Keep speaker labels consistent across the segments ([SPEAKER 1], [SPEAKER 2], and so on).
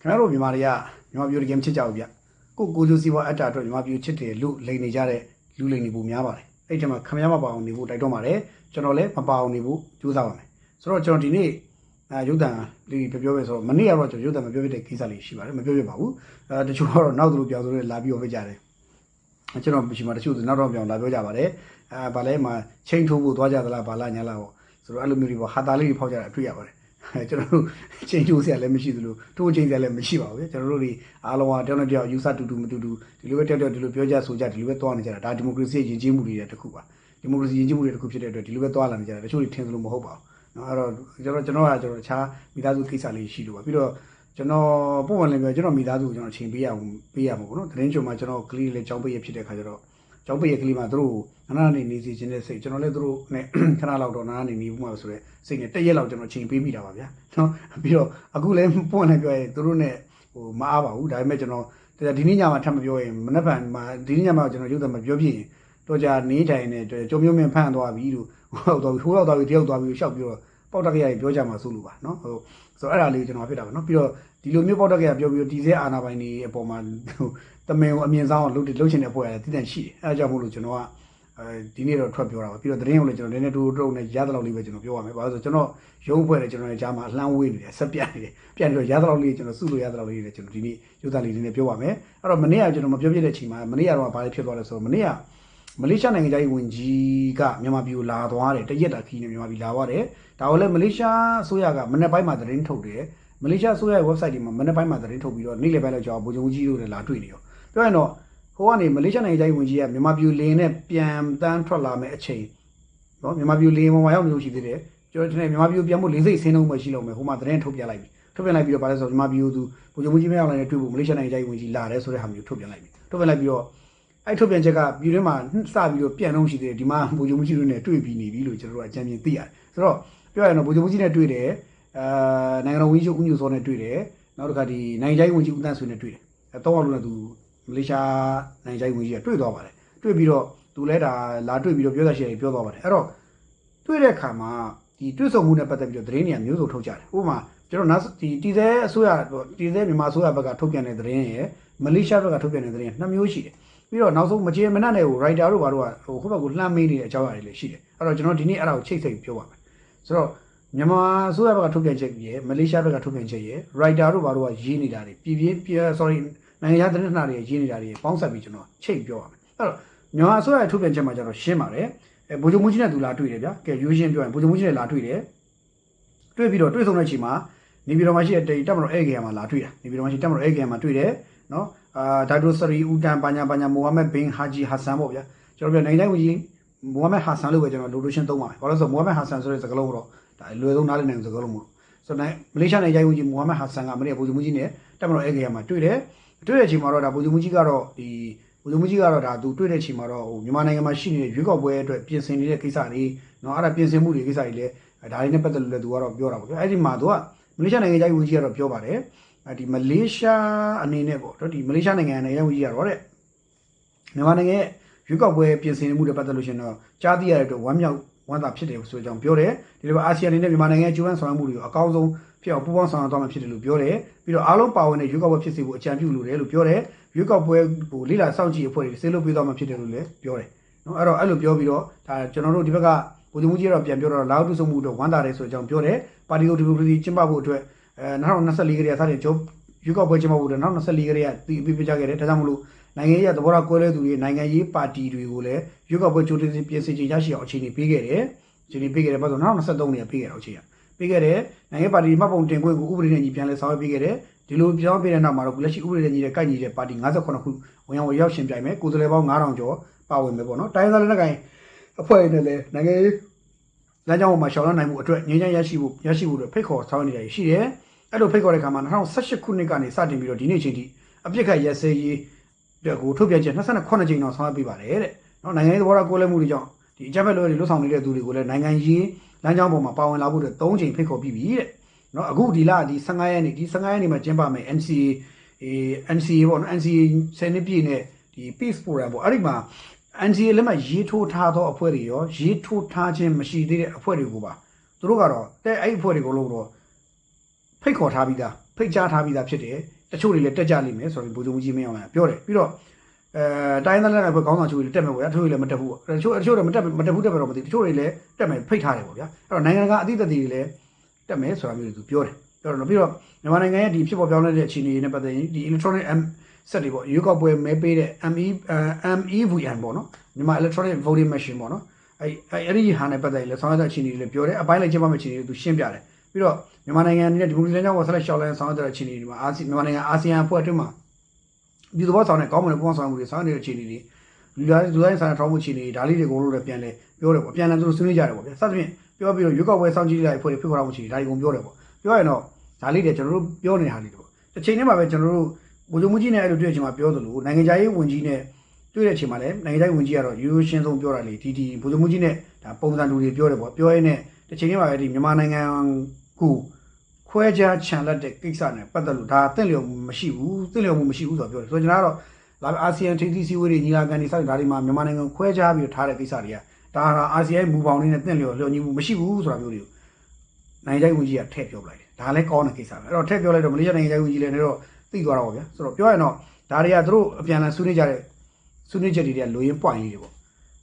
[SPEAKER 1] ခင်ဗျားတို့မြန်မာတွေကမြန်မာပြည်တကယ်မချစ်ကြဘူးဗျကိုကိုကျိုးစီးပွားအတ္တအတွက်မြန်မာပြည်ချစ်တယ်လို့လိန်နေကြတဲ့လူလိန်တွေပုံများပါတယ်အဲ့ဒီမှာခင်ဗျားမပါအောင်နေဖို့တိုက်တွန်းပါတယ်ကျွန်တော်လည်းမပါအောင်နေဖို့ကြိုးစားပါမယ်ဆိုတော့ကျွန်တော်ဒီနေ့အဲရုပ်တံလေးပြောပြောပဲဆိုတော့မနေ့ကတော့ကျွန်တော်ရုပ်တံမပြောပြတဲ့ကိစ္စလေးရှိပါတယ်မပြောပြပါဘူးအဲတချို့ကတော့နောက်သူလိုပြောဆိုလို့လာပြီးတော့ပြကြတယ်ကျွန်တော်ရှိမှတချို့ဆိုနောက်တော့ပြောင်းလာပြောကြပါတယ်အဲဗာလဲမှာချိန်ထိုးဖို့သွားကြသလားဗာလာညာလားပေါ့ဆိုတော့အဲ့လိုမျိုးတွေပေါ့ဟာတာလေးတွေဖောက်ကြတာတွေ့ရပါတယ်အဲ ကျွန်တော်တို့ချိန်ချိုးစရာလည်းမရှိသလိုတိုးချိန်စရာလည်းမရှိပါဘူးကျွန်တော်တို့တွေအားလုံးကတယောက်နဲ့တယောက်ယူဆတူတူမတူတူဒီလိုပဲတယောက်တယောက်ဒီလိုပြောကြဆိုကြဒီလိုပဲသွားနေကြတာဒါဒီမိုကရေစီယဉ်ကျေးမှုတွေတစ်ခုပါဒီမိုကရေစီယဉ်ကျေးမှုတွေတစ်ခုဖြစ်တဲ့အတွက်ဒီလိုပဲသွားလာနေကြတာတချို့တွေထင်သလိုမဟုတ်ပါဘူးနော်အဲ့တော့ကျွန်တော်ကျွန်တော်ကကျွန်တော်တခြားမိသားစုကိစ္စလေးရှိလို့ပါပြီးတော့ကျွန်တော်ပုံမှန်လည်းပြောကျွန်တော်မိသားစုကိုကျွန်တော်အချိန်ပေးရအောင်ပေးရမှာပေါ့နော်သတင်းကြုံမှာကျွန်တော်ကလေးလေးကြောင်းပေးရဖြစ်တဲ့ခါကျတော့ ကျောင်းပိတ်ရကလေးမှာသူတို့နာနာနေနေစီခြင်းတဲ့စိတ်ကျွန်တော်လည်းသူတို့နဲ့ခဏလောက်တော့နာနာနေနေဘူးမှာဆိုတော့စိတ်နဲ့တစ်ရက်လောက်ကျွန်တော်ချိန်ပေးမိတာပါဗျာနော်ပြီးတော့အခုလည်းပွင့်နေပြောရင်သူတို့နဲ့ဟိုမအားပါဘူးဒါပေမဲ့ကျွန်တော်ဒီနေ့ညမှာထပ်မပြောရင်မနေ့ကမှာဒီနေ့ညမှာကျွန်တော်ရုပ်သံမပြောပြရင်တော့ကြာနေထိုင်နေကြုံမျိုးမင်းဖန့်သွားပြီလို့ဟုတ်တော့ဟိုရောက်သွားပြီတယောက်သွားပြီရှောက်ပြီးတော့ ပေါက်တက်ကြရပြောကြမှာစိုးလို့ပါနော်ဟိုဆိုတော့အဲ့ဒါလေးကျွန်တော်ဖြစ်တာပါနော်ပြီးတော့ဒီလိုမျိုးပေါက်တက်ကြရပြောပြီးတော့ဒီစဲအာနာပိုင်နေအပေါ်မှာဟိုတမင်ကိုအမြင်ဆောင်လုပ်လုပ်ချင်တဲ့ပွဲရတယ်တည်တံ့ရှိတယ်အဲဒါကြောင့်မို့လို့ကျွန်တော်ကအဲဒီနေ့တော့ထွက်ပြောတာပါပြီးတော့သတင်းကိုလည်းကျွန်တော်နည်းနည်းတိုးတိုးနဲ့ရသလောက်လေးပဲကျွန်တော်ပြောပါမယ်ဘာလို့ဆိုကျွန်တော်ရုံးဖွဲ့တယ်ကျွန်တော်လည်းကြားမှာအလှမ်းဝေးနေတယ်ဆက်ပြတ်နေတယ်ပြတ်နေတော့ရသလောက်လေးကျွန်တော်စုလို့ရသလောက်လေးတွေကျွန်တော်ဒီနေ့ရုပ်သားလေးလေးနဲ့ပြောပါမယ်အဲ့တော့မနေ့ကကျွန်တော်မပြောပြတဲ့အချိန်မှာမနေ့ကတော့ဘာလေးဖြစ်သွားလဲဆိုတော့မနေ့က မလေးရှားနိုင်ငံသားရေးဝန်ကြီးကမြန်မာပြည်ကိုလာသွားတယ်တရက်တာခီးနဲ့မြန်မာပြည်လာသွားတယ်ဒါကိုလည်းမလေးရှားအစိုးရကမနေ့ပိုင်းမှာသတင်းထုတ်တယ်မလေးရှားအစိုးရရဲ့ website ဒီမှာမနေ့ပိုင်းမှာသတင်းထုတ်ပြီးတော့နေ့လယ်ပိုင်းလောက်ကြာဗိုလ်ချုပ်ကြီးတို့လည်းလာတွေ့နေရောပြောရင်တော့ဟိုကနေမလေးရှားနိုင်ငံသားရေးဝန်ကြီးကမြန်မာပြည်လင်းနဲ့ပြန်တန်းထွက်လာမယ့်အချိန်နော်မြန်မာပြည်လင်းပေါ်မှာရောက်နေလို့ရှိသေးတယ်ကျွန်တော်တင်မြန်မာပြည်ပြန်ဖို့လေးစိတ်ဆင်းလုံးမှရှိလို့မယ်ဟိုမှာသတင်းထုတ်ပြလိုက်ပြီထုတ်ပြန်လိုက်ပြီးတော့ဗါလဲဆိုမြန်မာပြည်သူဗိုလ်ချုပ်ကြီးမရောက်လာတဲ့တွေ့ဖို့မလေးရှားနိုင်ငံသားရေးဝန်ကြီးလာတယ်ဆိုတဲ့ဟာမျိုးထုတ်ပြန်လိုက်ပြီထုတ်ပြန်လိုက်ပြီးတော့ အဲ့ထုတ်ပြန်ချက်ကပြည်တွင်းမှာစပြီးတော့ပြန်တော့ရှိသေးတယ်ဒီမှာဗိုလ်ချုပ်ကြီးတို့နဲ့တွေ့ပြီးနေပြီလို့ကျွန်တော်တို့အကြံဉာဏ်သိရတယ်ဆိုတော့ပြောရရင်တော့ဗိုလ်ချုပ်ကြီးနဲ့တွေ့တယ်အာနိုင်ငံတော်ဝန်ကြီးချုပ်ဦးညိုစောနဲ့တွေ့တယ်နောက်တစ်ခါဒီနိုင်ငံခြားရေးဝန်ကြီးဦးတန်းဆွေနဲ့တွေ့တယ်အဲတော့လို့လည်းသူမလေးရှားနိုင်ငံခြားရေးဝန်ကြီးကတွေ့သွားပါတယ်တွေ့ပြီးတော့သူလည်းဒါလာတွေ့ပြီးတော့ပြောတာရှိတယ်ပြောသွားပါတယ်အဲ့တော့တွေ့တဲ့အခါမှာဒီတွေ့ဆုံမှုနဲ့ပတ်သက်ပြီးတော့သတင်းတွေကမျိုးစုံထုတ်ကြတယ်ဥပမာကျွန်တော်နောက်ဒီတီသဲအစိုးရတီသဲမြန်မာအစိုးရဘက်ကထုတ်ပြန်တဲ့သတင်းရယ်မလေးရှားဘက်ကထုတ်ပြန်တဲ့သတင်းနှစ်မျိုးရှိတယ် ပြီးတော့နောက်ဆုံးမကြေမနက်နဲ့ဟို writer တို့ဘာတို့ကဟိုခုဘက်ကလှမ်းမေးနေတဲ့အကြောင်းအရာတွေလည်းရှိတယ်အဲ့တော့ကျွန်တော်ဒီနေ့အဲ့ဒါကိုချိတ်စိတ်ပြောပါမယ်ဆိုတော့မြန်မာအစိုးရဘက်ကထုတ်ပြန်ချက်ရယ်မလေးရှားဘက်ကထုတ်ပြန်ချက်ရယ် writer တို့ဘာတို့ကရေးနေတာတွေပြည်ပြင်း sorry နိုင်ငံခြားသတင်းဌာနတွေရေးနေတာတွေပေါင်းဆက်ပြီးကျွန်တော်ချိတ်ပြောပါမယ်အဲ့တော့မြန်မာအစိုးရရဲ့ထုတ်ပြန်ချက်မှာကျတော့ရှင်းပါတယ်အဲဗိုလ်ချုပ်မှုကြီးနဲ့သူလာတွေ့တယ်ဗျာကဲရိုးရှင်းပြောရင်ဗိုလ်ချုပ်မှုကြီးနဲ့လာတွေ့တယ်တွေ့ပြီးတော့တွေ့ဆုံတဲ့အချိန်မှာနေပြည်တော်မှာရှိတဲ့တက်မတော်အေဂေယာမှာလာတွေ့တာနေပြည်တော်မှာရှိတက်မတော်အေဂေယာမှာတွေ့တယ်နော် အာဒါဒိုစရီဦးတန်ပါညာပါညာမိုဟာမက်ဘင်ဟာဂျီဟာဆန်ပေါ့ဗျာကျွန်တော်ပြောနိုင်ငံဝန်ကြီးမိုဟာမက်ဟာဆန်လို့ပဲကျွန်တော်လိုလိုရှင်းသုံးပါမယ်ဘာလို့လဲဆိုမိုဟာမက်ဟာဆန်ဆိုတဲ့စကားလုံးတော့ဒါအလွယ်ဆုံးနားလည်နိုင်တဲ့စကားလုံးမို့လို့ဆိုတော့မလေးရှားနိုင်ငံဝန်ကြီးမိုဟာမက်ဟာဆန်ကမနေ့ဗိုလ်ချုပ်မှုကြီးနဲ့တက်မတော်အေဂေယာမှာတွေ့တယ်တွေ့တဲ့အချိန်မှာတော့ဒါဗိုလ်ချုပ်မှုကြီးကတော့ဒီဗိုလ်ချုပ်မှုကြီးကတော့ဒါသူတွေ့တဲ့အချိန်မှာတော့ဟိုမြန်မာနိုင်ငံမှာရှိနေတဲ့ရွေးကောက်ပွဲအတွက်ပြင်ဆင်နေတဲ့ကိစ္စတွေနော်အဲ့ဒါပြင်ဆင်မှုတွေကိစ္စတွေလည်းဒါတွေနဲ့ပတ်သက်လို့လည်းသူကတော့ပြောတာပေါ့ဗျအဲ့ဒီမှာသူကမလေးရှားနိုင်ငံသားဝန်ကြီးကတော့ပြောပါတယ် ဒီမလေးရှားအနေနဲ့ပေါ့တော့ဒီမလေးရှားနိုင်ငံနိုင်ငံဝန်ကြီးကတော့တဲ့မြန်မာနိုင်ငံရဲ့ရွေးကောက်ပွဲပြင်ဆင်မှုတွေပတ်သက်လို့ရှင်တော့ကြားသိရတဲ့အတွက်ဝမ်းမြောက်ဝမ်းသာဖြစ်တယ်ဆိုတဲ့အကြောင်းပြောတယ်ဒီလိုပဲအာဆီယံအနေနဲ့မြန်မာနိုင်ငံရဲ့ကျူးပန်းဆောင်ရွက်မှုတွေကိုအကောင်းဆုံးဖြစ်အောင်ပူးပေါင်းဆောင်ရွက်သွားမှာဖြစ်တယ်လို့ပြောတယ်ပြီးတော့အားလုံးပါဝင်တဲ့ရွေးကောက်ပွဲဖြစ်စေဖို့အကြံပြုလိုတယ်လို့ပြောတယ်ရွေးကောက်ပွဲဟိုလိလာစောင့်ကြည့်အဖွဲ့တွေဆေးလို့ပေးသွားမှာဖြစ်တယ်လို့လည်းပြောတယ်နော်အဲ့တော့အဲ့လိုပြောပြီးတော့ဒါကျွန်တော်တို့ဒီဘက်ကဗိုလ်ချုပ်မှုကြီးကတော့ပြန်ပြောတော့လာအောင်တုဆုံမှုတော့ဝမ်းသာတယ်ဆိုတဲ့အကြောင်းပြောတယ်ပါတီကိုဒီမိုကရေစီကျင်းပဖို့အတွက် အဲ2024ကတည်းကစတင်ကျုပ်ရွေးကောက်ပွဲကျင်းပဖို့အတွက်2024ကတည်းကတည်ပြီးပြကြခဲ့တယ်ဒါကြောင့်မလို့နိုင်ငံရေးသဘောထားကွဲလဲသူတွေနိုင်ငံရေးပါတီတွေကိုလည်းရွေးကောက်ပွဲကြိုတင်ပြင်ဆင်ခြင်းရရှိအောင်အခြေအနေပေးခဲ့တယ်အခြေအနေပေးခဲ့တယ်ဘာလို့2023နေပေးခဲ့တော့အခြေရပေးခဲ့တယ်နိုင်ငံပါတီမှတ်ပုံတင်ခွင့်ကိုဥပဒေနဲ့ညီပြန်လဲဆောင်ရွက်ပေးခဲ့တယ်ဒီလိုပြောင်းပေးတဲ့နောက်မှာတော့လက်ရှိဥပဒေနဲ့ညီတဲ့ကိုက်ညီတဲ့ပါတီ58ခုဝင်ရောက်ရောက်ရှင်ပြိုင်မယ်ကိုယ်စားလှယ်ပေါင်း9000ကျော်ပါဝင်မယ်ပေါ့နော်တိုင်းသားလက်နက်ကိုင်အဖွဲ့တွေနဲ့လည်းနိုင်ငံရေးလမ်းကြောင်းပေါ်မှာရှောင်လန်းနိုင်မှုအတွက်ငြိမ်းချမ်းရရှိဖို့ရရှိဖို့အတွက်ဖိတ်ခေါ်ဆောင်နေတာရှိတယ် အဲ့လိုဖိတ်ခေါ်တဲ့ခါမှာ2018ခုနှစ်ကနေစတင်ပြီးတော့ဒီနေ့ချိန်ထိအပြစ်ခတ်ရဲစဲရေးအတွက်ကိုထုတ်ပြန်ချက်28ကြိမ်တော့ဆောင်ရွက်ပေးပါတယ်တဲ့နော်နိုင်ငံရေးသဘောထားကိုယ်လဲမှုတွေကြောင့်ဒီအကြမ်းဖက်လို့တွေလွတ်ဆောင်နေတဲ့သူတွေကိုလည်းနိုင်ငံရေးလမ်းကြောင်းပေါ်မှာပါဝင်လာဖို့အတွက်3ချိန်ဖိတ်ခေါ်ပြီးပြီတဲ့နော်အခုဒီလဒီ15ရက်နေ့ဒီ15ရက်နေ့မှာကျင်းပမယ် NCA အေ NCA ပေါ့နော် NCA ဆယ်နှစ်ပြည့်နဲ့ဒီ Peace Forum ပေါ့အဲ့ဒီမှာ NCA လက်မှတ်ရေးထိုးထားသောအဖွဲ့တွေရောရေးထိုးထားခြင်းမရှိသေးတဲ့အဖွဲ့တွေကိုပါသူတို့ကတော့တဲ့အဲ့အဖွဲ့တွေကိုလို့တော့ ဖိတ်ခေါ်ထားပြီးသားဖိတ်ကြားထားပြီးသားဖြစ်တယ်တချို့တွေလည်းတက်ကြလိမ့်မယ်ဆိုတော့ဗိုလ်ချုပ်မှုကြီးမင်းအောင်လှိုင်ပြောတယ်ပြီးတော့အဲတိုင်းသားလက်ကဘခေါင်းဆောင်ချို့တွေတက်မယ်ပေါ့ဗျာတချို့တွေလည်းမတက်ဘူးတချို့တချို့တွေမတက်မတက်ဘူးတက်မယ်တော့မသိတချို့တွေလည်းတက်မယ်ဖိတ်ထားတယ်ပေါ့ဗျာအဲ့တော့နိုင်ငံကအသီးသီးတွေလည်းတက်မယ်ဆိုတာမျိုးတွေသူပြောတယ်ပြောတော့ပြီးတော့မြန်မာနိုင်ငံရဲ့ဒီဖြစ်ပေါ်ပြောင်းလဲတဲ့အခြေအနေတွေနဲ့ပတ်သက်ရင်ဒီ electronic M ဆက်တွေပေါ့ရွေးကောက်ပွဲမဲပေးတဲ့ ME MEVN ပေါ့နော်မြန်မာ electronic voting machine ပေါ့နော်အဲ့အဲ့ဒီဟာနဲ့ပတ်သက်ရင်လည်းဆောင်ရွက်တဲ့အခြေအနေတွေလည်းပြောတယ်အပိုင်းလိုက်ကျင်းပမယ့်အခြေအနေတွေသူရှင်းပြတယ်ပြီးတော့ မြန်မာနိုင်ငံအနေနဲ့ဒီမိုကရေစီလမ်းကြောင်းကိုဆက်လက်ရှောက်လန်းဆောင်ရွက်တဲ့အခြေအနေတွေမှာအာဆီမြန်မာနိုင်ငံအာဆီယံအဖွဲ့အတွင်းမှာဒီသဘောဆောင်တဲ့ကောင်းမွန်တဲ့ပူးပေါင်းဆောင်မှုတွေဆောင်ရွက်နေတဲ့အခြေအနေတွေလူသားလူသားဆိုင်ရာထောက်မှုအခြေအနေတွေဒါလေးတွေကိုလည်းပြန်လဲပြောတယ်ပေါ့ပြန်လဲသူတို့ဆွေးနွေးကြတယ်ပေါ့ဗျာစသဖြင့်ပြောပြီးတော့ရွေးကောက်ပွဲစောင့်ကြည့်လိုက်အဖွဲ့တွေဖိတ်ခေါ်မှုအခြေအနေဒါတွေကိုပြောတယ်ပေါ့ပြောရင်တော့ဒါလေးတွေကျွန်တော်တို့ပြောနေတဲ့ဟာလေးတွေပေါ့တစ်ချိန်တည်းမှာပဲကျွန်တော်တို့ဘုံချုပ်မှုကြီးနဲ့အဲ့လိုတွေ့တဲ့အချိန်မှာပြောသလိုနိုင်ငံခြားရေးဝန်ကြီးနဲ့တွေ့တဲ့အချိန်မှာလည်းနိုင်ငံခြားရေးဝန်ကြီးကတော့ရိုးရိုးရှင်းဆုံးပြောတာလေဒီဒီဘုံချုပ်မှုကြီးနဲ့ဒါပုံစံလူတွေပြောတယ်ပေါ့ပြောရင်းနဲ့တစ်ချိန်တည်းမှာပဲဒီမြန်မာနိုင်ငံကို ခွဲခြားခြံလက်တဲ့ကိစ္စနဲ့ပတ်သက်လို့ဒါတင့်လျော်မှုမရှိဘူးတင့်လျော်မှုမရှိဘူးဆိုတော့ပြောတယ်ဆိုတော့ကျွန်တော်ကတော့လာအာဆီယံထိပ်သီးစည်းဝေးတွေညီလာခံတွေစသဖြင့်ဒါတွေမှာမြန်မာနိုင်ငံခွဲခြားပြီးထားတဲ့ကိစ္စတွေကဒါဟာအာဆီယံမူပေါင်းလေးနဲ့တင့်လျော်လျော်ညီမှုမရှိဘူးဆိုတာမျိုးတွေကိုနိုင်ငံခြားရေးဝန်ကြီးကထည့်ပြောပလိုက်တယ်ဒါလည်းကောင်းတဲ့ကိစ္စပဲအဲ့တော့ထည့်ပြောလိုက်တော့မလေးရှားနိုင်ငံခြားရေးဝန်ကြီးလည်းတော့သိသွားတော့ဗောဗျာဆိုတော့ပြောရရင်တော့ဒါတွေကသူတို့အပြန်အလှန်ဆွေးနွေးကြတဲ့ဆွေးနွေးချက်တွေတွေကလိုရင်း point လေးတွေပေါ့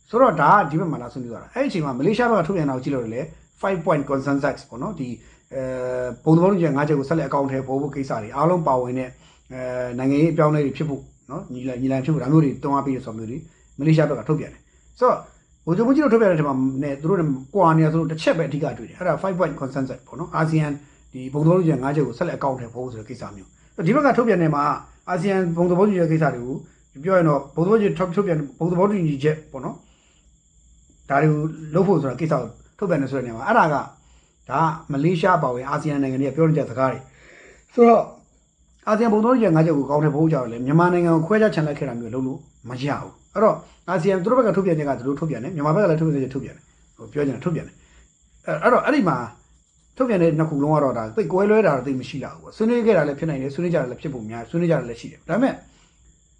[SPEAKER 1] ဆိုတော့ဒါကဒီဘက်မှာလာဆွေးနွေးသွားတာအဲ့ဒီအချိန်မှာမလေးရှားဘက်ကထုတ်ပြန်တာကိုကြည့်လို့လေ5 point consensus ပေါ့နော်ဒီ အဲပုံသဘောတူညီချက်၅ချက်ကိုဆက်လက်အကောင့်ထဲပေါ်ဖို့ကိစ္စတွေအားလုံးပါဝင်တဲ့အဲနိုင်ငံရေးအပြောင်းအလဲတွေဖြစ်ဖို့နော်ညီလာညီလာဖြစ်ဖို့ဒါမျိုးတွေတွန်းအားပေးရဆိုမျိုးတွေမလေးရှားဘက်ကထုတ်ပြန်တယ်ဆိုတော့ဘိုးချုပ်ကြီးတို့ထုတ်ပြန်တဲ့ထဲမှာねသူတို့ကွာနေတာသူတို့တစ်ချက်ပဲအဓိကတွေ့တယ်အဲ့ဒါ5 point consensus ပေါ့နော်အာဆီယံဒီပုံသဘောတူညီချက်၅ချက်ကိုဆက်လက်အကောင့်ထဲပေါ်ဖို့ဆိုတဲ့ကိစ္စမျိုးဒီဘက်ကထုတ်ပြန်နေမှာအာဆီယံဘုံသဘောတူညီချက်ကိစ္စတွေကိုပြောရင်တော့ဘုံသဘောတူထုတ်ထုတ်ပြန်ဘုံသဘောတူညီချက်ပေါ့နော်ဒါတွေကိုလုပ်ဖို့ဆိုတာကိစ္စကိုထုတ်ပြန်နေဆိုတဲ့နေရာမှာအဲ့ဒါက ဒါမလေးရှားပါဝင်အာဆီယံနိုင်ငံတွေကပြောနေတဲ့စကားတွေဆိုတော့အာဆီယံဘုံသဘောတူညီချက်၅ချက်ကိုကောင်းတယ်ဖို့ကြတော့လေမြန်မာနိုင်ငံကိုခွဲခြားချန်လိုက်ခဲ့တာမျိုးလုပ်လို့မရဘူးအဲ့တော့အာဆီယံသူတို့ဘက်ကထုတ်ပြန်ချက်ကသူတို့ထုတ်ပြန်တယ်မြန်မာဘက်ကလည်းထုတ်ပြန်ချက်ထုတ်ပြန်တယ်ဟိုပြောချင်တာထုတ်ပြန်တယ်အဲ့တော့အဲ့ဒီမှာထုတ်ပြန်တဲ့နှစ်ခုလုံးကတော့ဒါသိကွဲလွဲတာတော့သိမရှိလာဘူးပေါ့ဆွေးနွေးခဲ့တာလည်းဖြစ်နိုင်တယ်ဆွေးနွေးကြတာလည်းဖြစ်ဖို့များဆွေးနွေးကြတာလည်းရှိတယ်ဒါပေမဲ့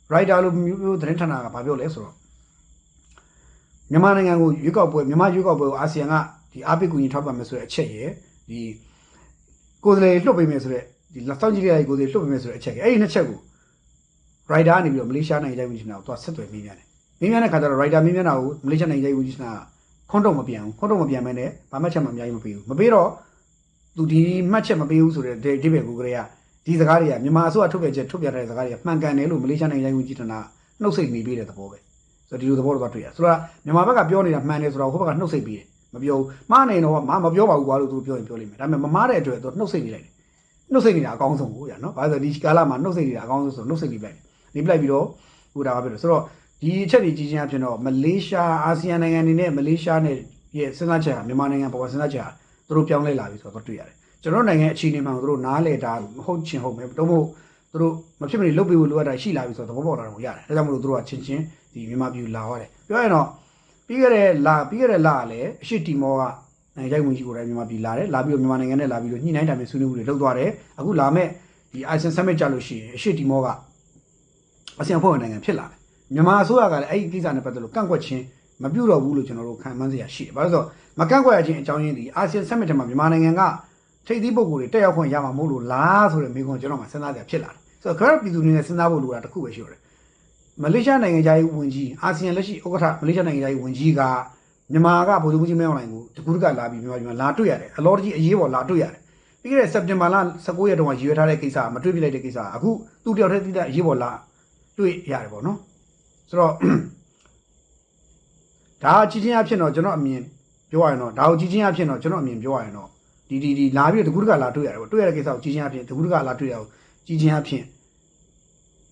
[SPEAKER 1] writer လို့မျိုးသတင်းဌာနကဘာပြောလဲဆိုတော့မြန်မာနိုင်ငံကိုရွေးကောက်ပွဲမြန်မာရွေးကောက်ပွဲကိုအာဆီယံက ဒီအားပေးကူညီထောက်ပံ့မယ်ဆိုတဲ့အချက်ရယ်ဒီကိုယ်စားလှယ်လွှတ်ပေးမယ်ဆိုတဲ့ဒီလက်ဆောင်ကြီးတွေကိုယ်စားလှယ်လွှတ်ပေးမယ်ဆိုတဲ့အချက်ရယ်အဲ့ဒီနှစ်ချက်ကို writer ကနေပြီးတော့မလေးရှားနိုင်ငံရေးဝန်ကြီးဌာနကိုသွားဆက်သွယ်မိမြန်တယ်မိမြန်တဲ့ခါကျတော့ writer မိမြန်တာကိုမလေးရှားနိုင်ငံရေးဝန်ကြီးဌာနကခွန်းတော့မပြန်ဘူးခွန်းတော့မပြန်မဲနဲ့ဘာမှချက်မှအများကြီးမပေးဘူးမပေးတော့သူဒီမှတ်ချက်မပေးဘူးဆိုတဲ့ဒီဘက်ကိုကလေးကဒီစကားတွေကမြန်မာအစိုးရထုတ်ပြန်ချက်ထုတ်ပြန်တဲ့စကားတွေကမှန်ကန်တယ်လို့မလေးရှားနိုင်ငံရေးဝန်ကြီးဌာနနှုတ်ဆက်နေပေးတဲ့သဘောပဲဆိုတော့ဒီလိုသဘောတော့တွေ့ရဆိုတော့မြန်မာဘက်ကပြောနေတာမှန်တယ်ဆိုတော့ဟိုဘက်ကနှုတ်ဆက်ပေးတယ် မပြောဘူးမှားနေတော့မမပြောပါဘူးကွာလို့သူပြောရင်ပြောလိမ့်မယ်ဒါပေမဲ့မမားတဲ့အတွက်သူနှုတ်ဆက်နေလိုက်တယ်နှုတ်ဆက်နေတာအကောင်းဆုံးကိုရနော်ဘာလို့လဲဒီကာလမှာနှုတ်ဆက်နေတာအကောင်းဆုံးဆိုနှုတ်ဆက်နေလိုက်တယ်နေပလိုက်ပြီးတော့ဟိုဒါပါပဲဆိုတော့ဒီအချက်တွေကြီးချင်းအဖြစ်တော့မလေးရှားအာဆီယံနိုင်ငံတွေနဲ့မလေးရှားနဲ့ရဲ့စဉ်းစားချက်ကမြန်မာနိုင်ငံပေါ်မှာစဉ်းစားချက်ကသူတို့ပြောင်းလဲလာပြီဆိုတော့တွေ့ရတယ်ကျွန်တော်နိုင်ငံအခြေအနေမှာသူတို့နားလေတာဟုတ်ချင်ဟုတ်မယ်တော့မဟုတ်သူတို့မဖြစ်မနေလုပ်ပေးဖို့လိုအပ်တာရှိလာပြီဆိုတော့သဘောပေါက်လာတော့ရတယ်ဒါကြောင့်မလို့သူတို့ကချင်းချင်းဒီမြန်မာပြည်လာရတယ်ပြောရင်တော့ ပြီးခဲ့တဲ့လပြီးခဲ့တဲ့လကလည်းအရှိတီမောကနိုင်ငံခြားဝင်ကြီးကိုယ်တိုင်မြန်မာပြည်လာတယ်လာပြီးတော့မြန်မာနိုင်ငံနဲ့လာပြီးတော့ညှိနှိုင်းတာမျိုးဆွေးနွေးမှုတွေလုပ်သွားတယ်အခုလာမဲ့ဒီ ISN Summit ကြလို့ရှိရင်အရှိတီမောကအဆီယံဖွဲ့ဝင်နိုင်ငံဖြစ်လာတယ်မြန်မာအစိုးရကလည်းအဲ့ဒီကိစ္စနဲ့ပတ်သက်လို့ကန့်ကွက်ခြင်းမပြုတော့ဘူးလို့ကျွန်တော်တို့ခံမှန်းစရာရှိတယ်။ဘာလို့လဲဆိုတော့မကန့်ကွက်ရခြင်းအကြောင်းရင်းဒီအာဆီယံ summit ထဲမှာမြန်မာနိုင်ငံကထိပ်သီးပုဂ္ဂိုလ်တွေတက်ရောက်ခွင့်ရမှာမဟုတ်လို့လားဆိုတဲ့မေးခွန်းကျွန်တော်မှစဉ်းစားကြဖြစ်လာတယ်။ဆိုတော့ခရပြည်သူတွေနဲ့စဉ်းစားဖို့လိုတာတစ်ခုပဲရှိရတယ်။ မလေးရှားနိုင်ငံသားရေးဝန်ကြီးအာဆီယံလက်ရှိဥက္ကဋ္ဌမလေးရှားနိုင်ငံသားရေးဝန်ကြီးကမြန်မာကဗိုလ်ချုပ်ကြီးမင်းအောင်လှိုင်ကိုတကူတကလာပြီးမြန်မာပြည်မှာလာတွေ့ရတယ်။အလောတကြီးအရေးပေါ်လာတွေ့ရတယ်။ပြီးခဲ့တဲ့စက်တင်ဘာလ19ရက်တုန်းကရည်ရွယ်ထားတဲ့ကိစ္စမတွေ့ပြလိုက်တဲ့ကိစ္စအခုသူ့တယောက်တည်းသိတဲ့အရေးပေါ်လာတွေ့ရတယ်ပေါ့နော်။ဆိုတော့ဒါကြီးချင်းအဖြစ်တော့ကျွန်တော်အမြင်ပြောရရင်တော့ဒါကိုကြီးချင်းအဖြစ်တော့ကျွန်တော်အမြင်ပြောရရင်တော့ဒီဒီဒီလာပြီးတကူတကလာတွေ့ရတယ်ပေါ့တွေ့ရတဲ့ကိစ္စကိုကြီးချင်းအဖြစ်တကူတကလာတွေ့ရအောင်ကြီးချင်းအဖြစ်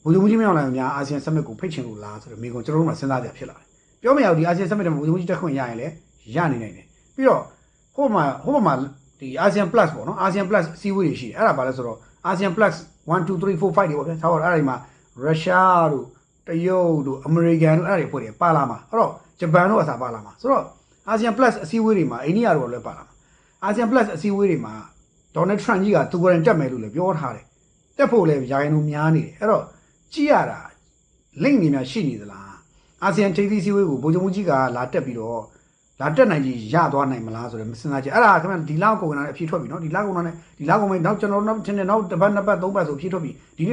[SPEAKER 1] ဘုရားမကြီးမအောင်လည်းများအာဆီယံဆမစ်ကိုဖိတ်ချင်လို့လားဆိုတော့မိကုံကျွန်တော်တို့မှစဉ်းစားကြဖြစ်လာတယ်ပြောမရဘူးဒီအာဆီယံဆမစ်ထဲမှာဘုရားမကြီးတက်ခွင့်ရရင်လည်းရနေနိုင်တယ်ပြီးတော့ဟိုမှာဟိုမှာဒီအာဆီယံ plus ပေါ့နော်အာဆီယံ plus စီးဝေးတွေရှိတယ်အဲ့ဒါဘာလဲဆိုတော့အာဆီယံ plus 1 2 3 4 5တွေပေါ့ဗျာထားပါတော့အဲ့ဒီမှာရုရှားတို့တရုတ်တို့အမေရိကန်တို့အဲ့ဒါတွေဖွဲ့တယ်ပါလာမှာအဲ့တော့ဂျပန်တို့အစားပါလာမှာဆိုတော့အာဆီယံ plus အစည်းအဝေးတွေမှာအိန္ဒိယတို့လည်းပါလာမှာအာဆီယံ plus အစည်းအဝေးတွေမှာဒေါ်နယ်ထရန့်ကြီးကသူကိုယ်တိုင်တက်မယ်လို့လည်းပြောထားတယ်တက်ဖို့လည်းယာယံတို့များနေတယ်အဲ့တော့ ကြည့်ရတာ link နေများရှိနေသလားအာဆီယံထိပ်သီးစည်းဝေးကိုဗိုလ်ချုပ်မှုကြီးကလာတက်ပြီးတော့လာလာတက်နိုင်ကြီးရသွားနိုင်မလားဆိုတော့မစဉ်းစားကြည့်အဲ့ဒါခင်ဗျဒီလောက်ကုန်တာအဖြေထွက်ပြီနော်ဒီလောက်ကုန်တာနဲ့ဒီလောက်ကုန်မယ်နောက်ကျွန်တော်နောက်ချင်းနဲ့နောက်တစ်ပတ်နှစ်ပတ်သုံးပတ်ဆိုအဖြေထွက်ပြီဒီနေ့